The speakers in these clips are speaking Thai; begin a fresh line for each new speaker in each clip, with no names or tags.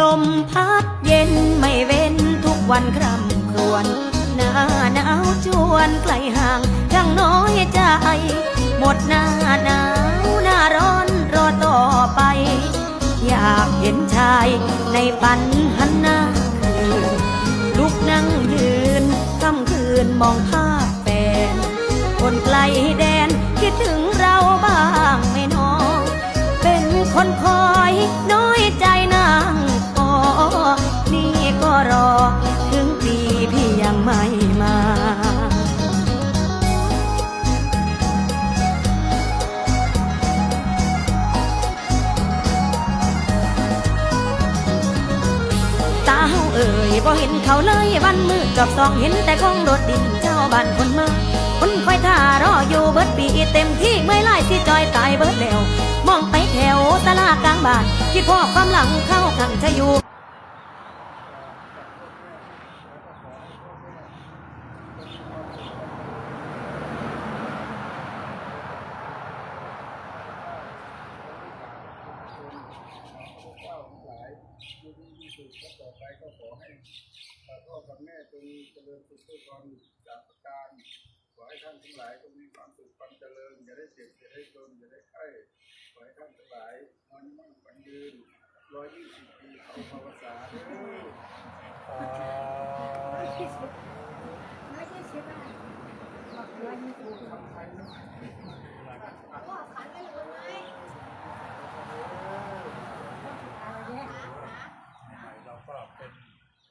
ลมพัดเย็นไม่เว้นทุกวันคร่ำครวญหน้าหนาวจวนไกลห่างยังน้อยใจ หมดหน้าหนาวหน้าร้อนรอต่อไป อยากเห็นชายในฝันหันหน้าคืนลุกนั่งยืนค่ำคืนมองภาพแฟนคนไกลแดนคิดถึงเราบ้างไม่น้อง เป็นคนคอ บ่เห็นเขาเลยวันมือจอบสองเห็นแต่ของโดดดินเจ้าบ้านคนมาคนคอยท่ารออยู่เบิดปีเต็มที่เมื่อไล่สิจอยตายเบิดแล้ว มองไปแถวตลาดกลางบ้านคิดพ่อความหลังเข้าขังจะอยู่
เจ้าทั้งหลายอยู่ดีมี สุขและต่อไปก็ขอให้พ่อกับแม่จงเจริญสุขด้วยความจากประการขอให้ท่านทั้งหลายจงมีความสุขความเจริญอย่าได้เจ็บอย่าได้จนอย่าได้ไข้ขอให้ท่านทั้งหลายนอนมั่งฝันยืนร้อยยี่สิบปีเขาภาวสาเด้อ
เราก็เป็น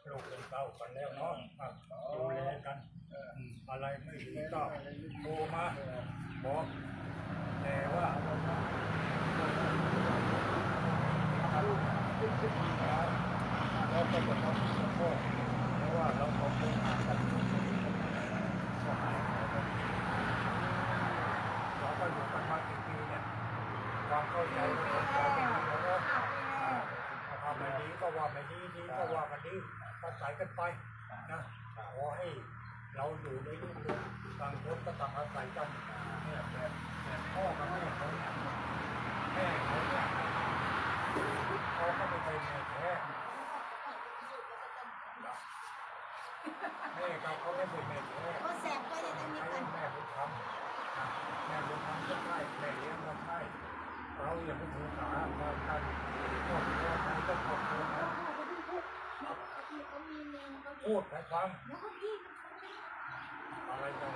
ลู กันแล้วเนาะครับดูแลกันอะไรไม่ดีก็โทรมาบอกแต่ว่าเราก็จะทำขอโทษเพราะว่าเราขอโทษกันก็หายเราก็อยู่กันมากี่ปีเนี่ยความเข้าใจความเข้าใจแล้วเนาะทำไม่ดีก็ว่าไม่ดีดีก็ว่ามัน ดีก็ใส่กันไปนะขอให้เราอยู่ในรุ่งเรืองต่างคนก็ต่างอาศัยกันเนี่ยแบบแบบพ่อกับแม่เขาเนี่ยแม่เขาเนี่ยเขาก็ไม่เคยแม่แท้แม่เขาเขาไม่เคยแม่แท้
ก็แสบก็จะต้องมีกัน
แม่บุญธรรมแม่บุญธรรมก็ใช่แม่เลี้ยงก็ใช่เราอย่าไปถือสามากันครอบครัวไหนก็ครอบครัวนั้น พูดให้ฟังอะไรกัน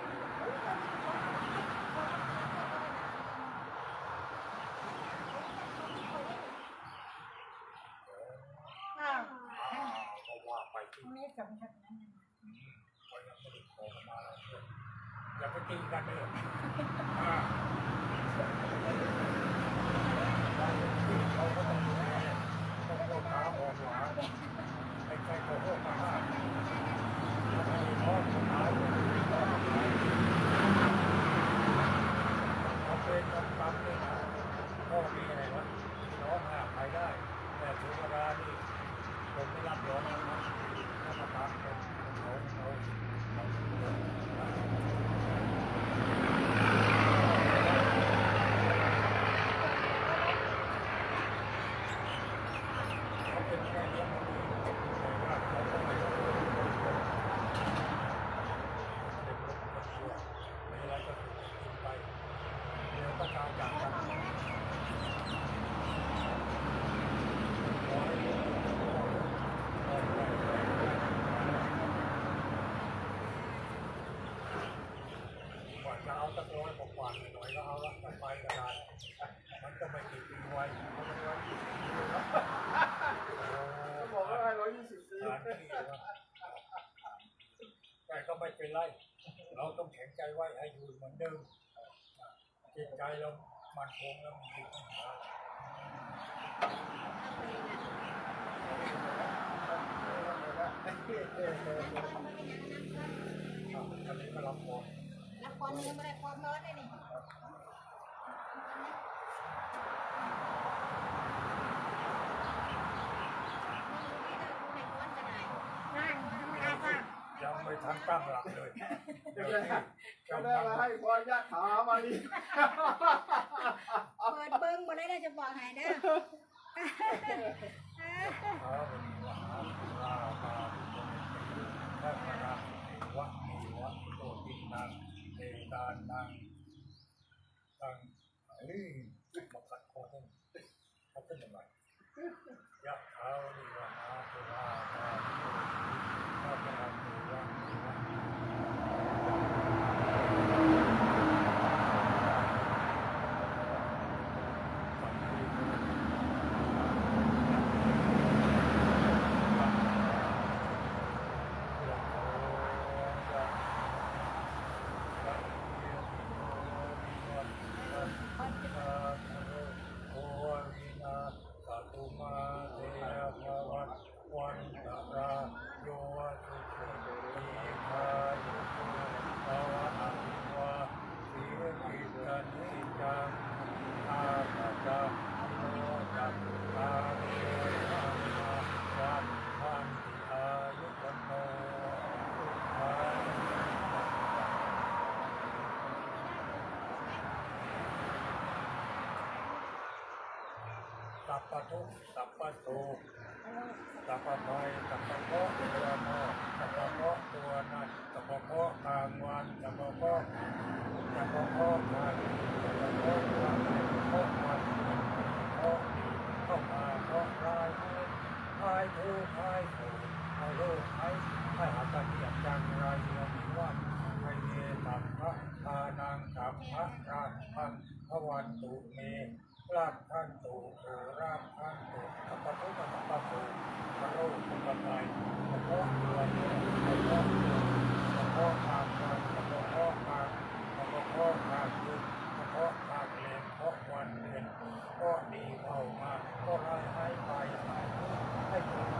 ก็ว่าไปที่
ไม่สำคัญนั้น
ก็ยังไม่ได้ขอมาแล้วอย่าไปตีกันเลยอ่าเขาก็ต้องดูแลต้องเข้าตาออกหวานไอ้ใจเขาโหดมากทำไมพ่อสุดท้ายเขาเป็นกำกับเลยนะพ่อมีอะไรวะน้องหาใครได้ แต่ถึงเวลานี่ ผมไม่รับรองนะครับถ้ามาตามเป็นเขาเขาเขาเขาเป็นแค่เลี้ยงมันดีแต่ว่าเขาก็ไม่ได้เป็นคนชั่วไม่อะไรก็ถูกกินไปเดี๋ยวก็ตายจากกัน กว่าจะเอาตะโกนบอกกว่าหน่อยก็เอาละไปไปก็ได้มันก็ไม่กี่ปีไว้เอาไปไว้กี่ปีแล้ว
เขาบอกว่าร้อยยี่สิบปี
สถานที่ว่าแต่ก็ไม่เป็นไร เราต้องแข็งใจไว้ให้อยู่เหมือนเดิมจิตใจเรามันคงแล้วมีปัญหาอันนี้ก็รับพร
ละครมันก็ไม่ได้ความร้อนได้นี่
ยังไม่ทั้นตั้งหลักเลย
เดี๋ยวนี้กำลังให้พรยะถามานี่
เปิดเบิ้งมาได้เลยจะบอกให้เด้อ
ว่า สัพพทุกข์สัพพโสสัพพภัยสัพพเคราะห์ตัวนอกสัพพเคราะห์ตัวนั้นสัพพเคราะห์กลางวันสัพพเคราะห์สัพพเคราะห์กลางคืนสัพพเคราะห์กลางคืนเคราะห์วันเคราะห์ดีเข้ามาเคราะห์ร้ายให้ให้ทุกข์ให้สุขให้โลกให้ให้หาการที่อยากจังไรเรื่องนี้ว่าไอเนสัพพะทานังสัพพะราพังพวันตุเมราบท่านตูโอราบท่านตูสัพพะทุกขสัพพะตูพระโลกสัพพะไตรสัพพะเดือนสัพพะเดือนสัพพะทางวันสัพพะทางสัพพะทางทางคืนสัพพะทางเลนเพราะวันเดือนก็ดีเข้ามาก็ไล่ให้ไปให้ทุกข์ให้ทุกข์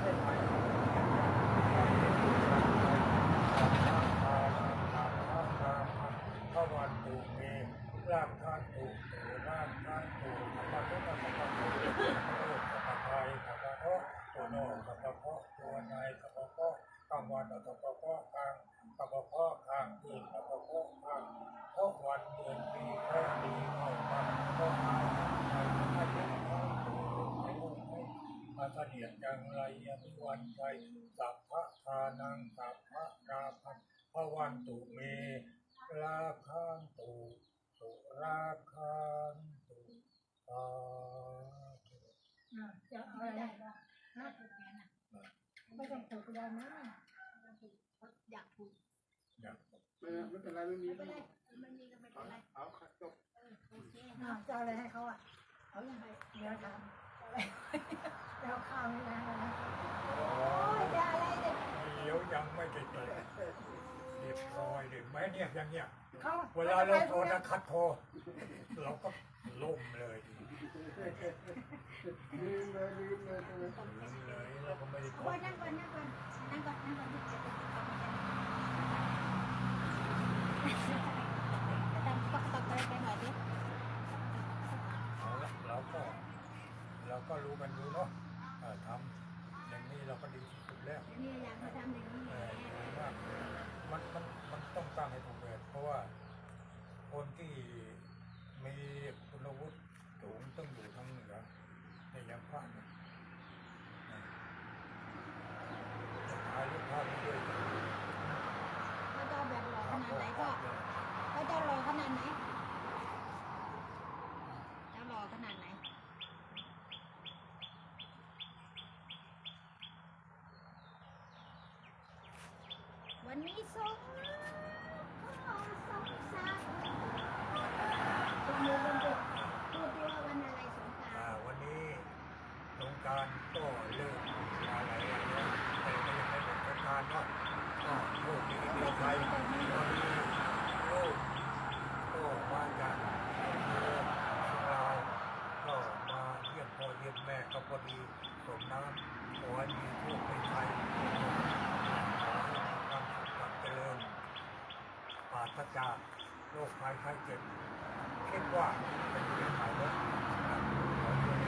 ให้ไปสัพพะทานังสัพพะทามังพระวันตุเม รากท่านถูกหรือรากท่านถูกสัพพะทุกข์สัพพะทุกข์สัพพะโลกสัพพะไทยสัพพะเพาะตัวนอกสัพพะเพตัวในสัพพะเพาะกลางวันสัพพะกลางสัพพะกลางคืนสัพพะกลางพระวันเดือนปีแค่ดีเข้ามาเพราะหายไปให้ทุกข์ให้ถูกให้โลกให้มาเสนียดจังไรยังไม่วันใจสัพพะทานังสัพพะราพันพระวันตุเมลาคังตุสุราคันตุสา
จะอะไรนะ น่าถูกแกน่ะไม่ต้องถูกก็ได้นะอยากถูก
อยาก
ไม่ไม่เป็นไรไม่มี
ไม่
ไม่
ได้ไม่มีก็ไม่เป็นไร
เอาขัดจบ
เออโอเคอะจะเอาอะไรให้เขาอะเอาอย่างไรเดี๋ยวทำอะไรเดี๋ยวข้าวไม่ได้นะโอ้ยจะอะไรเด็ก
เดี๋ยวยังไม่ได้เตะ เรียบร้อยเลยแม้เนี่ยอย่างเนี้ย
เขา
เวลาเราโดนนะคัดคอเราก็ล่มเลย
ลืมเลยลืมเลยใช่ไหม
ลืมเลยเราก็ไม่ได้
เอาไว้นั่งก่อนนั่งก่อนนั่งก่อนนั่งก่อนเดี๋ยวจะทำอะไรตั้งตอกตอกอะไรไปหน่อยดิ
เอาละเราก็เราก็รู้กันอยู่เนาะเออทำอย่างนี้เราก็ดีที่สุดแล้ว
นี่อยากมาทำอย่างนี้
เอ
แห
อ
ละ
ดี มันมันมันต้องตั้งให้ถูกเลยเพราะว่าคนที่มีคุณวุฒิสูงต้องอยู่ทางเหนือในยังพระเนี่ยจะถ่ายรูปภาพด้วยกัน
เขาจะเอาแบบหล่อขนาดไหนก็เขาจะหล่อขนาดไหนจะหล่อขนาดไหน วันนี้สงขอสงสารคุณมือคุณดูพูดดีว่าวันอะไรสงกรา
อ่านวันนี้สงกรารก็เลิกมาหลายวันแล้วแต่ก็ยังไม่หมดสงกรารเนาะก็โชคดีดีใจวันนี้โอ้ก็มาจากอำเภอเราก็มาเยี่ยมพ่อเยี่ยมแม่ก็พอดีสมน้ำขอให้มีโชคในใจขอให้มีความสุขความเจริญปราศจากโรคภัยไข้เจ็บคิดว่าเป็นเรื่องใหม่แล้ว